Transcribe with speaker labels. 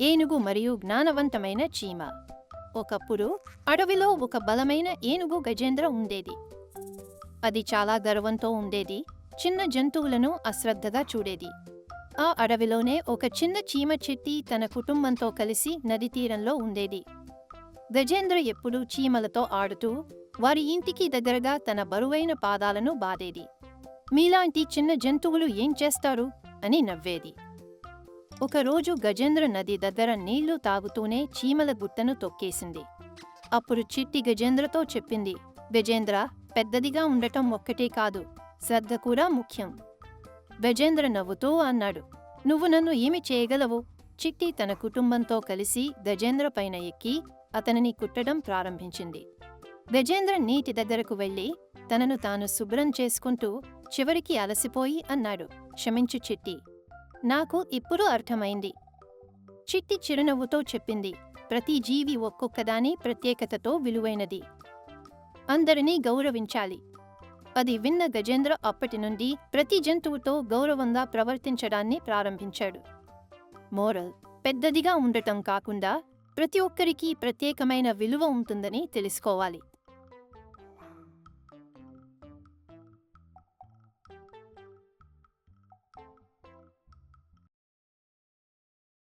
Speaker 1: ఏనుగు మరియు జ్ఞానవంతమైన చీమ. ఒకప్పుడు అడవిలో ఒక బలమైన ఏనుగు గజేంద్ర ఉండేది. అది చాలా గర్వంతో ఉండేది చిన్న జంతువులను అశ్రద్ధగా చూడేది. ఆ అడవిలోనే ఒక చిన్న చీమ చెట్టి తన కుటుంబంతో కలిసి నది తీరంలో ఉండేది. గజేంద్ర ఎప్పుడూ చీమలతో ఆడుతూ వారి ఇంటికి దగ్గరగా తన బరువైన పాదాలను బాదేది. మీలాంటి చిన్న జంతువులు ఏం చేస్తారు? అని నవ్వేది. ఒకరోజు గజేంద్ర నది దగ్గర నీళ్ళు తాగుతూనే చీమల గుట్టను తొక్కేసింది. అప్పుడు చిట్టి గజేంద్రతో చెప్పింది గజేంద్ర పెద్దదిగా ఉండటం ఒక్కటే కాదు శ్రద్ధ కూడా ముఖ్యం. గజేంద్ర నవ్వుతూ అన్నాడు నువ్వు నన్ను ఏమి చేయగలవు? చిట్టి తన కుటుంబంతో కలిసి గజేంద్ర పైన ఎక్కి అతనిని కుట్టడం ప్రారంభించింది. గజేంద్ర నీటి దగ్గరకు వెళ్ళి తనను తాను శుభ్రం చేసుకుంటూ చివరికి అలసిపోయి అన్నాడు క్షమించు చిట్టి నాకు ఇప్పుడు అర్థమైంది. చిట్టి చిరునవ్వుతో చెప్పింది. ప్రతి జీవి ఒక్కొక్కదాని ప్రత్యేకతతో విలువైనది. అందరినీ గౌరవించాలి. అది విన్న గజేంద్ర అప్పటి నుండి ప్రతి జంతువుతో గౌరవంగా ప్రవర్తించడాన్ని ప్రారంభించాడు. మోరల్ పెద్దదిగా ఉండటం కాకుండా ప్రతి ఒక్కరికి ప్రత్యేకమైన విలువ ఉంటుందని తెలుసుకోవాలి.